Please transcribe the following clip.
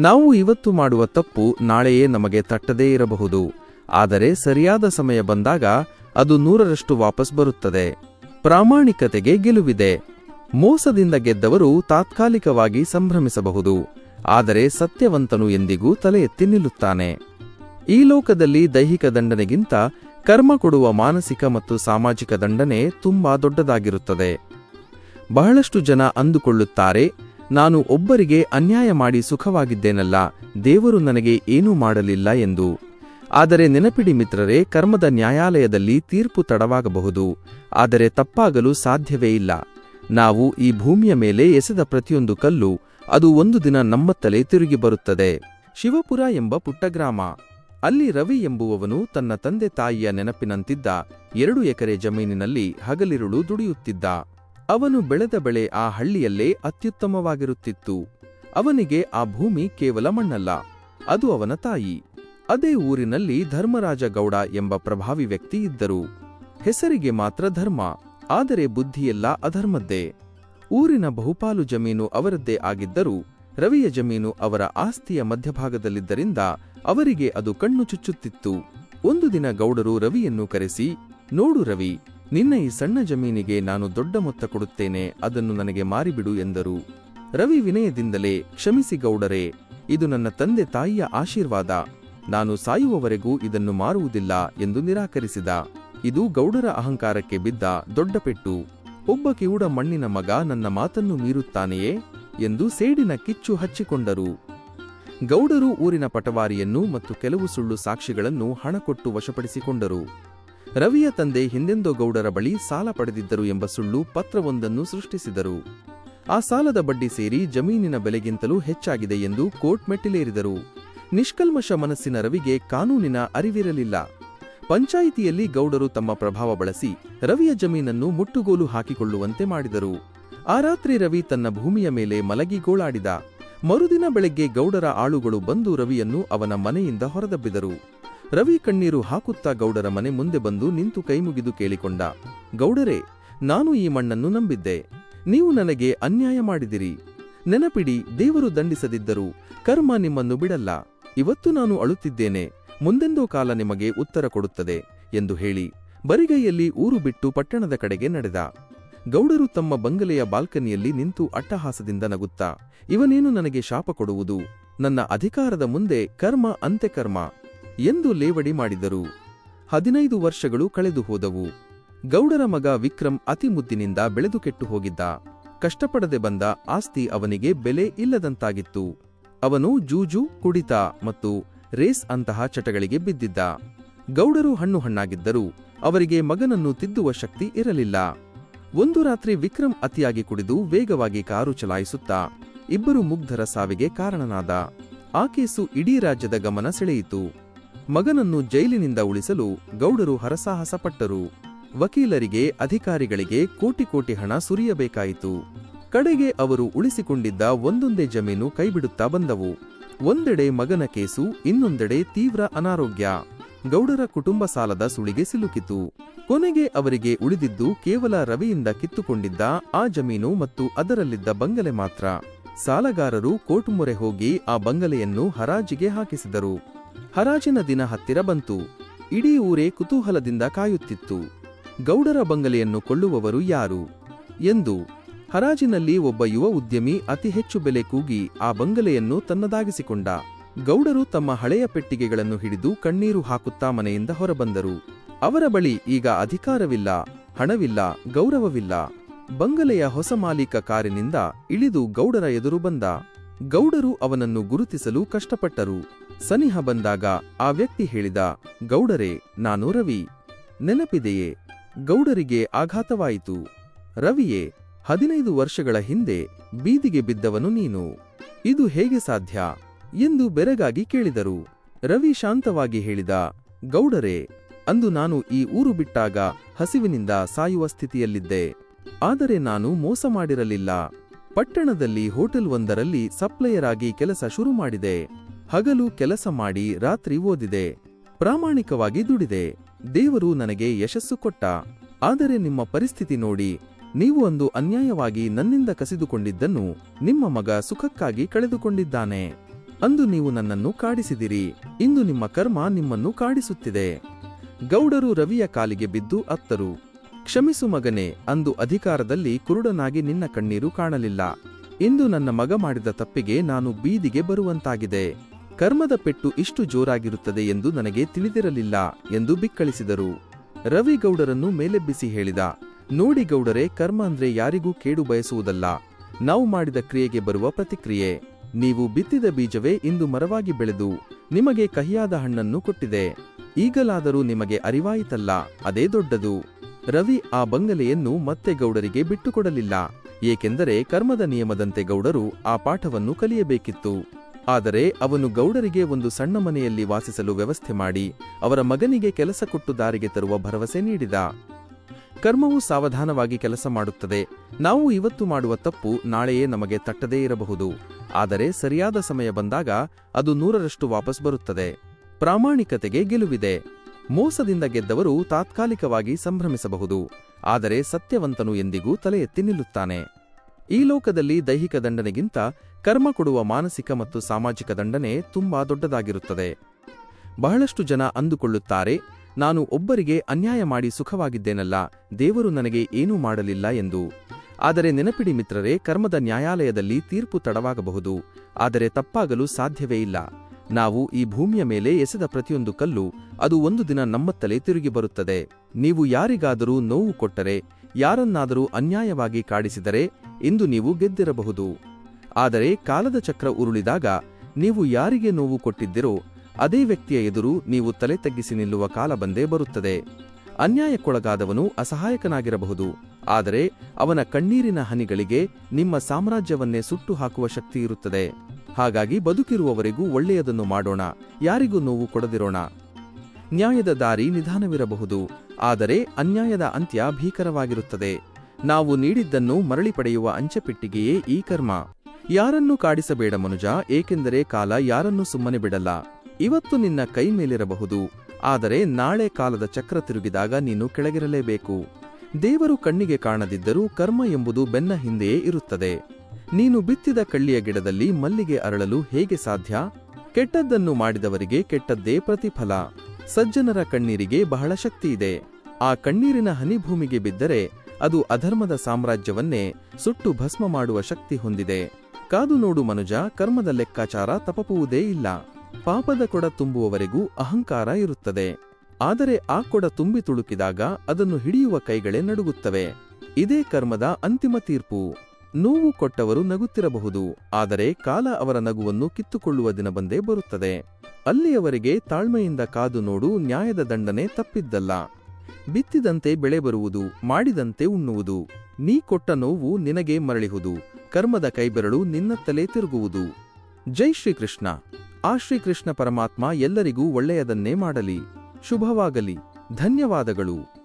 ನಾವು ಇವತ್ತು ಮಾಡುವ ತಪ್ಪು ನಾಳೆಯೇ ನಮಗೆ ತಟ್ಟದೇ ಇರಬಹುದು. ಆದರೆ ಸರಿಯಾದ ಸಮಯ ಬಂದಾಗ ಅದು ನೂರರಷ್ಟು ವಾಪಸ್ ಬರುತ್ತದೆ. ಪ್ರಾಮಾಣಿಕತೆಗೆ ಗೆಲುವಿದೆ. ಮೋಸದಿಂದ ಗೆದ್ದವರು ತಾತ್ಕಾಲಿಕವಾಗಿ ಸಂಭ್ರಮಿಸಬಹುದು. ಆದರೆ ಸತ್ಯವಂತನು ಎಂದಿಗೂ ತಲೆ ಎತ್ತಿ ನಿಲ್ಲುತ್ತಾನೆ. ಈ ಲೋಕದಲ್ಲಿ ದೈಹಿಕ ದಂಡನೆಗಿಂತ ಕರ್ಮ ಕೊಡುವ ಮಾನಸಿಕ ಮತ್ತು ಸಾಮಾಜಿಕ ದಂಡನೆ ತುಂಬಾ ದೊಡ್ಡದಾಗಿರುತ್ತದೆ. ಬಹಳಷ್ಟು ಜನ ಅಂದುಕೊಳ್ಳುತ್ತಾರೆ ನಾನು ಒಬ್ಬರಿಗೆ ಅನ್ಯಾಯ ಮಾಡಿ ಸುಖವಾಗಿದ್ದೇನಲ್ಲ, ದೇವರು ನನಗೆ ಏನೂ ಮಾಡಲಿಲ್ಲ ಎಂದು. ಆದರೆ ನೆನಪಿಡಿ ಮಿತ್ರರೇ, ಕರ್ಮದ ನ್ಯಾಯಾಲಯದಲ್ಲಿ ತೀರ್ಪು ತಡವಾಗಬಹುದು, ಆದರೆ ತಪ್ಪಾಗಲು ಸಾಧ್ಯವೇ ಇಲ್ಲ. ನಾವು ಈ ಭೂಮಿಯ ಮೇಲೆ ಎಸೆದ ಪ್ರತಿಯೊಂದು ಕಲ್ಲು, ಅದು ಒಂದು ದಿನ ನಮ್ಮತ್ತಲೇ ತಿರುಗಿ ಬರುತ್ತದೆ. ಶಿವಪುರ ಎಂಬ ಪುಟ್ಟಗ್ರಾಮ. ಅಲ್ಲಿ ರವಿ ಎಂಬುವವನು ತನ್ನ ತಂದೆ ತಾಯಿಯ ನೆನಪಿನಂತಿದ್ದ ಎರಡು ಎಕರೆ ಜಮೀನಿನಲ್ಲಿ ಹಗಲಿರುಳು ದುಡಿಯುತ್ತಿದ್ದ. ಅವನು ಬೆಳೆದ ಬೆಳೆ ಆ ಹಳ್ಳಿಯಲ್ಲೇ ಅತ್ಯುತ್ತಮವಾಗಿರುತ್ತಿತ್ತು. ಅವನಿಗೆ ಆ ಭೂಮಿ ಕೇವಲ ಮಣ್ಣಲ್ಲ, ಅದು ಅವನ ತಾಯಿ. ಅದೇ ಊರಿನಲ್ಲಿ ಧರ್ಮರಾಜ ಗೌಡ ಎಂಬ ಪ್ರಭಾವಿ ವ್ಯಕ್ತಿ ಇದ್ದರು. ಹೆಸರಿಗೆ ಮಾತ್ರ ಧರ್ಮ, ಆದರೆ ಬುದ್ಧಿಯೆಲ್ಲ ಅಧರ್ಮದ್ದೇ. ಊರಿನ ಬಹುಪಾಲು ಜಮೀನು ಅವರದ್ದೇ ಆಗಿದ್ದರೂ, ರವಿಯ ಜಮೀನು ಅವರ ಆಸ್ತಿಯ ಮಧ್ಯಭಾಗದಲ್ಲಿದ್ದರಿಂದ ಅವರಿಗೆ ಅದು ಕಣ್ಣು ಚುಚ್ಚುತ್ತಿತ್ತು. ಒಂದು ದಿನ ಗೌಡರು ರವಿಯನ್ನು ಕರೆಸಿ, ನೋಡು ರವಿ ನಿನ್ನ ಈ ಸಣ್ಣ ಜಮೀನಿಗೆ ನಾನು ದೊಡ್ಡ ಮೊತ್ತ ಕೊಡುತ್ತೇನೆ, ಅದನ್ನು ನನಗೆ ಮಾರಿಬಿಡು ಎಂದರು. ರವಿ ವಿನಯದಿಂದಲೇ, ಕ್ಷಮಿಸಿ ಗೌಡರೇ, ಇದು ನನ್ನ ತಂದೆ ತಾಯಿಯ ಆಶೀರ್ವಾದ. ನಾನು ಸಾಯುವವರೆಗೂ ಇದನ್ನು ಮಾರುವುದಿಲ್ಲ ಎಂದು ನಿರಾಕರಿಸಿದ. ಇದು ಗೌಡರ ಅಹಂಕಾರಕ್ಕೆ ಬಿದ್ದ ದೊಡ್ಡ ಪೆಟ್ಟು. ಒಬ್ಬ ಕಿವುಡ ಮಣ್ಣಿನ ಮಗ ನನ್ನ ಮಾತನ್ನು ಮೀರುತ್ತಾನೆಯೇ? ಎಂದು ಸೇಡಿನ ಕಿಚ್ಚು ಹಚ್ಚಿಕೊಂಡರು. ಗೌಡರು ಊರಿನ ಪಟವಾರಿಯನ್ನು ಮತ್ತು ಕೆಲವು ಸುಳ್ಳು ಸಾಕ್ಷಿಗಳನ್ನು ಹಣ ಕೊಟ್ಟು ವಶಪಡಿಸಿಕೊಂಡರು. ರವಿಯ ತಂದೆ ಹಿಂದೆಂದೋ ಗೌಡರ ಬಳಿ ಸಾಲ ಪಡೆದಿದ್ದರು ಎಂಬ ಸುಳ್ಳು ಪತ್ರವೊಂದನ್ನು ಸೃಷ್ಟಿಸಿದರು. ಆ ಸಾಲದ ಬಡ್ಡಿ ಸೇರಿ ಜಮೀನಿನ ಬೆಲೆಗಿಂತಲೂ ಹೆಚ್ಚಾಗಿದೆ ಎಂದು ಕೋರ್ಟ್ ಮೆಟ್ಟಿಲೇರಿದರು. ನಿಷ್ಕಲ್ಮಶ ಮನಸ್ಸಿನ ರವಿಗೆ ಕಾನೂನಿನ ಅರಿವಿರಲಿಲ್ಲ. ಪಂಚಾಯಿತಿಯಲ್ಲಿ ಗೌಡರು ತಮ್ಮ ಪ್ರಭಾವ ಬಳಸಿ ರವಿಯ ಜಮೀನನ್ನು ಮುಟ್ಟುಗೋಲು ಹಾಕಿಕೊಳ್ಳುವಂತೆ ಮಾಡಿದರು. ಆ ರಾತ್ರಿ ರವಿ ತನ್ನ ಭೂಮಿಯ ಮೇಲೆ ಮಲಗಿ ಗೋಳಾಡಿದ ಮರುದಿನ ಬೆಳಗ್ಗೆ ಗೌಡರ ಆಳುಗಳು ಬಂದು ರವಿಯನ್ನು ಅವನ ಮನೆಯಿಂದ ಹೊರದಬ್ಬಿದರು. ರವಿ ಕಣ್ಣೀರು ಹಾಕುತ್ತಾ ಗೌಡರ ಮನೆ ಮುಂದೆ ಬಂದು ನಿಂತು ಕೈಮುಗಿದು ಕೇಳಿಕೊಂಡ, ಗೌಡರೇ, ನಾನು ಈ ಮಣ್ಣನ್ನು ನಂಬಿದ್ದೆ. ನೀವು ನನಗೆ ಅನ್ಯಾಯ ಮಾಡಿದಿರಿ. ನೆನಪಿಡಿ, ದೇವರು ದಂಡಿಸದಿದ್ದರು ಕರ್ಮ ನಿಮ್ಮನ್ನು ಬಿಡಲ್ಲ. ಇವತ್ತು ನಾನು ಅಳುತ್ತಿದ್ದೇನೆ. ಮುಂದೆಂದೋ ಕಾಲ ನಿಮಗೆ ಉತ್ತರ ಕೊಡುತ್ತದೆ, ಎಂದು ಹೇಳಿ ಬರಿಗೈಯಲ್ಲಿ ಊರು ಬಿಟ್ಟು ಪಟ್ಟಣದ ಕಡೆಗೆ ನಡೆದ. ಗೌಡರು ತಮ್ಮ ಬಂಗಲೆಯ ಬಾಲ್ಕನಿಯಲ್ಲಿ ನಿಂತು ಅಟ್ಟಹಾಸದಿಂದ ನಗುತ್ತಾ, ಇವನೇನು ನನಗೆ ಶಾಪ ಕೊಡುವುದು? ನನ್ನ ಅಧಿಕಾರದ ಮುಂದೆ ಕರ್ಮ, ಅಂತ್ಯಕರ್ಮ. ಎಂದು ಲೇವಡಿ ಮಾಡಿದರು. ಹದಿನೈದು ವರ್ಷಗಳು ಕಳೆದು ಹೋದವು. ಗೌಡರ ಮಗ ವಿಕ್ರಮ್ ಅತಿ ಮುದ್ದಿನಿಂದ ಬೆಳೆದು ಕೆಟ್ಟು ಹೋಗಿದ್ದ. ಕಷ್ಟಪಡದೆ ಬಂದ ಆಸ್ತಿ ಅವನಿಗೆ ಬೆಲೆ ಇಲ್ಲದಂತಾಗಿತ್ತು. ಅವನು ಜೂಜು, ಕುಡಿತ ಮತ್ತು ರೇಸ್ ಅಂತಹ ಚಟಗಳಿಗೆ ಬಿದ್ದಿದ್ದ. ಗೌಡರು ಹಣ್ಣು ಹಣ್ಣಾಗಿದ್ದರೂ ಅವರಿಗೆ ಮಗನನ್ನು ತಿದ್ದುವ ಶಕ್ತಿ ಇರಲಿಲ್ಲ. ಒಂದು ರಾತ್ರಿ ವಿಕ್ರಮ್ ಅತಿಯಾಗಿ ಕುಡಿದು ವೇಗವಾಗಿ ಕಾರು ಚಲಾಯಿಸುತ್ತಾ ಇಬ್ಬರು ಮುಗ್ಧರ ಸಾವಿಗೆ ಕಾರಣನಾದ. ಆ ಕೇಸು ಇಡೀ ರಾಜ್ಯದ ಗಮನ ಸೆಳೆಯಿತು. ಮಗನನ್ನು ಜೈಲಿನಿಂದ ಉಳಿಸಲು ಗೌಡರು ಹರಸಾಹಸ ಪಟ್ಟರು ವಕೀಲರಿಗೆ, ಅಧಿಕಾರಿಗಳಿಗೆ ಕೋಟಿ ಕೋಟಿ ಹಣ ಸುರಿಯಬೇಕಾಯಿತು. ಕಡೆಗೆ ಅವರು ಉಳಿಸಿಕೊಂಡಿದ್ದ ಒಂದೊಂದೇ ಜಮೀನು ಕೈಬಿಡುತ್ತಾ ಬಂದವು. ಒಂದೆಡೆ ಮಗನ ಕೇಸು, ಇನ್ನೊಂದೆಡೆ ತೀವ್ರ ಅನಾರೋಗ್ಯ. ಗೌಡರ ಕುಟುಂಬ ಸಾಲದ ಸುಳಿಗೆ ಸಿಲುಕಿತು. ಕೊನೆಗೆ ಅವರಿಗೆ ಉಳಿದಿದ್ದು ಕೇವಲ ರವಿಯಿಂದ ಕಿತ್ತುಕೊಂಡಿದ್ದ ಆ ಜಮೀನು ಮತ್ತು ಅದರಲ್ಲಿದ್ದ ಬಂಗಲೆ ಮಾತ್ರ. ಸಾಲಗಾರರು ಕೋರ್ಟ್ ಮೊರೆ ಹೋಗಿ ಆ ಬಂಗಲೆಯನ್ನು ಹರಾಜಿಗೆ ಹಾಕಿಸಿದರು. ಹರಾಜಿನ ದಿನ ಹತ್ತಿರ ಬಂತು. ಇಡೀ ಊರೇ ಕುತೂಹಲದಿಂದ ಕಾಯುತ್ತಿತ್ತು. ಗೌಡರ ಬಂಗಲೆಯನ್ನು ಕೊಳ್ಳುವವರು ಯಾರು? ಎಂದು ಹರಾಜಿನಲ್ಲಿ ಒಬ್ಬ ಯುವ ಉದ್ಯಮಿ ಅತಿ ಹೆಚ್ಚು ಬೆಲೆ ಕೂಗಿ ಆ ಬಂಗಲೆಯನ್ನು ತನ್ನದಾಗಿಸಿಕೊಂಡ. ಗೌಡರು ತಮ್ಮ ಹಳೆಯ ಪೆಟ್ಟಿಗೆಗಳನ್ನು ಹಿಡಿದು ಕಣ್ಣೀರು ಹಾಕುತ್ತಾ ಮನೆಯಿಂದ ಹೊರಬಂದರು. ಅವರ ಬಳಿ ಈಗ ಅಧಿಕಾರವಿಲ್ಲ, ಹಣವಿಲ್ಲ, ಗೌರವವಿಲ್ಲ. ಬಂಗಲೆಯ ಹೊಸ ಮಾಲೀಕ ಕಾರಿನಿಂದ ಇಳಿದು ಗೌಡರ ಎದುರು ಬಂದ. ಗೌಡರು ಅವನನ್ನು ಗುರುತಿಸಲು ಕಷ್ಟಪಟ್ಟರು. ಸನಿಹ ಬಂದಾಗ ಆ ವ್ಯಕ್ತಿ ಹೇಳಿದ, ಗೌಡರೇ, ನಾನು ರವಿ. ನೆನಪಿದೆಯೇ? ಗೌಡರಿಗೆ ಆಘಾತವಾಯಿತು. ರವಿಯೇ, ಹದಿನೈದು ವರ್ಷಗಳ ಹಿಂದೆ ಬೀದಿಗೆ ಬಿದ್ದವನು ನೀನು. ಇದು ಹೇಗೆ ಸಾಧ್ಯ? ಎಂದು ಬೆರಗಾಗಿ ಕೇಳಿದರು. ರವಿ ಶಾಂತವಾಗಿ ಹೇಳಿದ, ಗೌಡರೇ, ಅಂದು ನಾನು ಈ ಊರು ಬಿಟ್ಟಾಗ ಹಸಿವಿನಿಂದ ಸಾಯುವ ಸ್ಥಿತಿಯಲ್ಲಿದ್ದೆ. ಆದರೆ ನಾನು ಮೋಸ ಮಾಡಿರಲಿಲ್ಲ. ಪಟ್ಟಣದಲ್ಲಿ ಹೋಟೆಲ್ ಒಂದರಲ್ಲಿ ಸಪ್ಲೈಯರ್ ಆಗಿ ಕೆಲಸ ಶುರು ಮಾಡಿದೆ. ಹಗಲು ಕೆಲಸ ಮಾಡಿ ರಾತ್ರಿ ಓದಿದೆ, ಪ್ರಾಮಾಣಿಕವಾಗಿ ದುಡಿದೆ. ದೇವರು ನನಗೆ ಯಶಸ್ಸು ಕೊಟ್ಟ. ಆದರೆ ನಿಮ್ಮ ಪರಿಸ್ಥಿತಿ ನೋಡಿ, ನೀವು ಒಂದು ಅನ್ಯಾಯವಾಗಿ ನನ್ನಿಂದ ಕಸಿದುಕೊಂಡಿದ್ದನ್ನು ನಿಮ್ಮ ಮಗ ಸುಖಕ್ಕಾಗಿ ಕಳೆದುಕೊಂಡಿದ್ದಾನೆ. ಅಂದು ನೀವು ನನ್ನನ್ನು ಕಾಡಿಸಿದಿರಿ, ಇಂದು ನಿಮ್ಮ ಕರ್ಮ ನಿಮ್ಮನ್ನು ಕಾಡಿಸುತ್ತಿದೆ. ಗೌಡರು ರವಿಯ ಕಾಲಿಗೆ ಬಿದ್ದು ಅತ್ತರು, ಕ್ಷಮಿಸು ಮಗನೇ, ಅಂದು ಅಧಿಕಾರದಲ್ಲಿ ಕುರುಡನಾಗಿ ನಿನ್ನ ಕಣ್ಣೀರು ಕಾಣಲಿಲ್ಲ. ಇಂದು ನನ್ನ ಮಗ ಮಾಡಿದ ತಪ್ಪಿಗೆ ನಾನು ಬೀದಿಗೆ ಬರುವಂತಾಗಿದೆ. ಕರ್ಮದ ಪೆಟ್ಟು ಇಷ್ಟು ಜೋರಾಗಿರುತ್ತದೆ ಎಂದು ನನಗೆ ತಿಳಿದಿರಲಿಲ್ಲ ಎಂದು ಬಿಕ್ಕಳಿಸಿದರು. ರವಿಗೌಡರನ್ನು ಮೇಲೆಬ್ಬಿಸಿ ಹೇಳಿದ, ನೋಡಿ ಗೌಡರೇ, ಕರ್ಮ ಅಂದ್ರೆ ಯಾರಿಗೂ ಕೇಡು ಬಯಸುವುದಲ್ಲ. ನಾವು ಮಾಡಿದ ಕ್ರಿಯೆಗೆ ಬರುವ ಪ್ರತಿಕ್ರಿಯೆ. ನೀವು ಬಿತ್ತಿದ ಬೀಜವೇ ಇಂದು ಮರವಾಗಿ ಬೆಳೆದು ನಿಮಗೆ ಕಹಿಯಾದ ಹಣ್ಣನ್ನು ಕೊಟ್ಟಿದೆ. ಈಗಲಾದರೂ ನಿಮಗೆ ಅರಿವಾಯಿತಲ್ಲ, ಅದೇ ದೊಡ್ಡದು. ರವಿ ಆ ಬಂಗಲೆಯನ್ನು ಮತ್ತೆ ಗೌಡರಿಗೆ ಬಿಟ್ಟುಕೊಡಲಿಲ್ಲ, ಏಕೆಂದರೆ ಕರ್ಮದ ನಿಯಮದಂತೆ ಗೌಡರು ಆ ಪಾಠವನ್ನು ಕಲಿಯಬೇಕಿತ್ತು. ಆದರೆ ಅವನು ಗೌಡರಿಗೆ ಒಂದು ಸಣ್ಣ ಮನೆಯಲ್ಲಿ ವಾಸಿಸಲು ವ್ಯವಸ್ಥೆ ಮಾಡಿ ಅವರ ಮಗನಿಗೆ ಕೆಲಸ ಕೊಟ್ಟು ದಾರಿಗೆ ತರುವ ಭರವಸೆ ನೀಡಿದ. ಕರ್ಮವು ಸಾವಧಾನವಾಗಿ ಕೆಲಸ ಮಾಡುತ್ತದೆ. ನಾವು ಇವತ್ತು ಮಾಡುವ ತಪ್ಪು ನಾಳೆಯೇ ನಮಗೆ ತಟ್ಟದೇ ಇರಬಹುದು. ಆದರೆ ಸರಿಯಾದ ಸಮಯ ಬಂದಾಗ ಅದು ನೂರರಷ್ಟು ವಾಪಸ್ ಬರುತ್ತದೆ. ಪ್ರಾಮಾಣಿಕತೆಗೆ ಗೆಲುವಿದೆ. ಮೋಸದಿಂದ ಗೆದ್ದವರು ತಾತ್ಕಾಲಿಕವಾಗಿ ಸಂಭ್ರಮಿಸಬಹುದು. ಆದರೆ ಸತ್ಯವಂತನು ಎಂದಿಗೂ ತಲೆ ಎತ್ತಿ ನಿಲ್ಲುತ್ತಾನೆ. ಈ ಲೋಕದಲ್ಲಿ ದೈಹಿಕ ದಂಡನೆಗಿಂತ ಕರ್ಮ ಕೊಡುವ ಮಾನಸಿಕ ಮತ್ತು ಸಾಮಾಜಿಕ ದಂಡನೆ ತುಂಬಾ ದೊಡ್ಡದಾಗಿರುತ್ತದೆ. ಬಹಳಷ್ಟು ಜನ ಅಂದುಕೊಳ್ಳುತ್ತಾರೆ, ನಾನು ಒಬ್ಬರಿಗೆ ಅನ್ಯಾಯ ಮಾಡಿ ಸುಖವಾಗಿದ್ದೇನಲ್ಲ, ದೇವರು ನನಗೆ ಏನೂ ಮಾಡಲಿಲ್ಲ ಎಂದು. ಆದರೆ ನೆನಪಿಡಿ ಮಿತ್ರರೇ, ಕರ್ಮದ ನ್ಯಾಯಾಲಯದಲ್ಲಿ ತೀರ್ಪು ತಡವಾಗಬಹುದು, ಆದರೆ ತಪ್ಪಾಗಲು ಸಾಧ್ಯವೇ ಇಲ್ಲ. ನಾವು ಈ ಭೂಮಿಯ ಮೇಲೆ ಎಸೆದ ಪ್ರತಿಯೊಂದು ಕಲ್ಲು ಅದು ಒಂದು ದಿನ ನಮ್ಮತ್ತಲೇ ತಿರುಗಿ ಬರುತ್ತದೆ. ನೀವು ಯಾರಿಗಾದರೂ ನೋವು ಕೊಟ್ಟರೆ ಯಾರನ್ನಾದರೂ ಅನ್ಯಾಯವಾಗಿ ಕಾಡಿಸಿದರೆ ಇಂದು ನೀವು ಗೆದ್ದಿರಬಹುದು. ಆದರೆ ಕಾಲದ ಚಕ್ರ ಉರುಳಿದಾಗ ನೀವು ಯಾರಿಗೆ ನೋವು ಕೊಟ್ಟಿದ್ದಿರೋ ಅದೇ ವ್ಯಕ್ತಿಯ ಎದುರು ನೀವು ತಲೆ ತಗ್ಗಿಸಿ ನಿಲ್ಲುವ ಕಾಲ ಬಂದೇ ಬರುತ್ತದೆ. ಅನ್ಯಾಯಕ್ಕೊಳಗಾದವನು ಅಸಹಾಯಕನಾಗಿರಬಹುದು. ಆದರೆ ಅವನ ಕಣ್ಣೀರಿನ ಹನಿಗಳಿಗೆ ನಿಮ್ಮ ಸಾಮ್ರಾಜ್ಯವನ್ನೇ ಸುಟ್ಟು ಹಾಕುವ ಶಕ್ತಿ ಇರುತ್ತದೆ. ಹಾಗಾಗಿ ಬದುಕಿರುವವರೆಗೂ ಒಳ್ಳೆಯದನ್ನು ಮಾಡೋಣ. ಯಾರಿಗೂ ನೋವು ಕೊಡದಿರೋಣ. ನ್ಯಾಯದ ದಾರಿ ನಿಧಾನವಿರಬಹುದು, ಆದರೆ ಅನ್ಯಾಯದ ಅಂತ್ಯ ಭೀಕರವಾಗಿರುತ್ತದೆ. ನಾವು ನೀಡಿದ್ದನ್ನು ಮರಳಿ ಪಡೆಯುವ ಅಂಚೆಪೆಟ್ಟಿಗೆಯೇ ಈ ಕರ್ಮ. ಯಾರನ್ನೂ ಕಾಡಿಸಬೇಡ ಮನುಜ, ಏಕೆಂದರೆ ಕಾಲ ಯಾರನ್ನೂ ಸುಮ್ಮನೆ ಬಿಡಲ್ಲ. ಇವತ್ತು ನಿನ್ನ ಕೈ ಮೇಲಿರಬಹುದು, ಆದರೆ ನಾಳೆ ಕಾಲದ ಚಕ್ರ ತಿರುಗಿದಾಗ ನೀನು ಕೆಳಗಿರಲೇಬೇಕು. ದೇವರು ಕಣ್ಣಿಗೆ ಕಾಣದಿದ್ದರೂ ಕರ್ಮ ಎಂಬುದು ಬೆನ್ನ ಹಿಂದೆಯೇ ಇರುತ್ತದೆ. ನೀನು ಬಿತ್ತಿದ ಕಳ್ಳಿಯ ಗಿಡದಲ್ಲಿ ಮಲ್ಲಿಗೆ ಅರಳಲು ಹೇಗೆ ಸಾಧ್ಯ? ಕೆಟ್ಟದ್ದನ್ನು ಮಾಡಿದವರಿಗೆ ಕೆಟ್ಟದ್ದೇ ಪ್ರತಿಫಲ. ಸಜ್ಜನರ ಕಣ್ಣೀರಿಗೆ ಬಹಳ ಶಕ್ತಿ ಇದೆ ಆ ಕಣ್ಣೀರಿನ ಹನಿ ಭೂಮಿಗೆ ಬಿದ್ದರೆ ಅದು ಅಧರ್ಮದ ಸಾಮ್ರಾಜ್ಯವನ್ನೇ ಸುಟ್ಟು ಭಸ್ಮ ಮಾಡುವ ಶಕ್ತಿ ಹೊಂದಿದೆ. ಕಾದು ನೋಡು ಮನುಜ, ಕರ್ಮದ ಲೆಕ್ಕಾಚಾರ ತಪಪುವುದೇ ಇಲ್ಲ. ಪಾಪದ ಕೊಡ ತುಂಬುವವರೆಗೂ ಅಹಂಕಾರ ಇರುತ್ತದೆ. ಆದರೆ ಆ ಕೊಡ ತುಂಬಿ ತುಳುಕಿದಾಗ ಅದನ್ನು ಹಿಡಿಯುವ ಕೈಗಳೇ ನಡುಗುತ್ತವೆ. ಇದೇ ಕರ್ಮದ ಅಂತಿಮ ತೀರ್ಪು. ನೋವು ಕೊಟ್ಟವರು ನಗುತ್ತಿರಬಹುದು, ಆದರೆ ಕಾಲ ಅವರ ನಗುವನ್ನು ಕಿತ್ತುಕೊಳ್ಳುವ ದಿನ ಬಂದೇ ಬರುತ್ತದೆ. ಅಲ್ಲಿಯವರೆಗೆ ತಾಳ್ಮೆಯಿಂದ ಕಾದು ನೋಡು, ನ್ಯಾಯದ ದಂಡನೆ ತಪ್ಪಿದ್ದಲ್ಲ. ಬಿತ್ತಿದಂತೆ ಬೆಳೆ ಬರುವುದು, ಮಾಡಿದಂತೆ ಉಣ್ಣುವುದು. ನೀ ಕೊಟ್ಟ ನೋವು ನಿನಗೆ ಮರಳಿಹುದು, ಕರ್ಮದ ಕೈಬೆರಳು ನಿನ್ನತ್ತಲೇ ತಿರುಗುವುದು. ಜೈ ಶ್ರೀಕೃಷ್ಣ. ಆ ಶ್ರೀಕೃಷ್ಣ ಪರಮಾತ್ಮ ಎಲ್ಲರಿಗೂ ಒಳ್ಳೆಯದನ್ನೇ ಮಾಡಲಿ. ಶುಭವಾಗಲಿ. ಧನ್ಯವಾದಗಳು.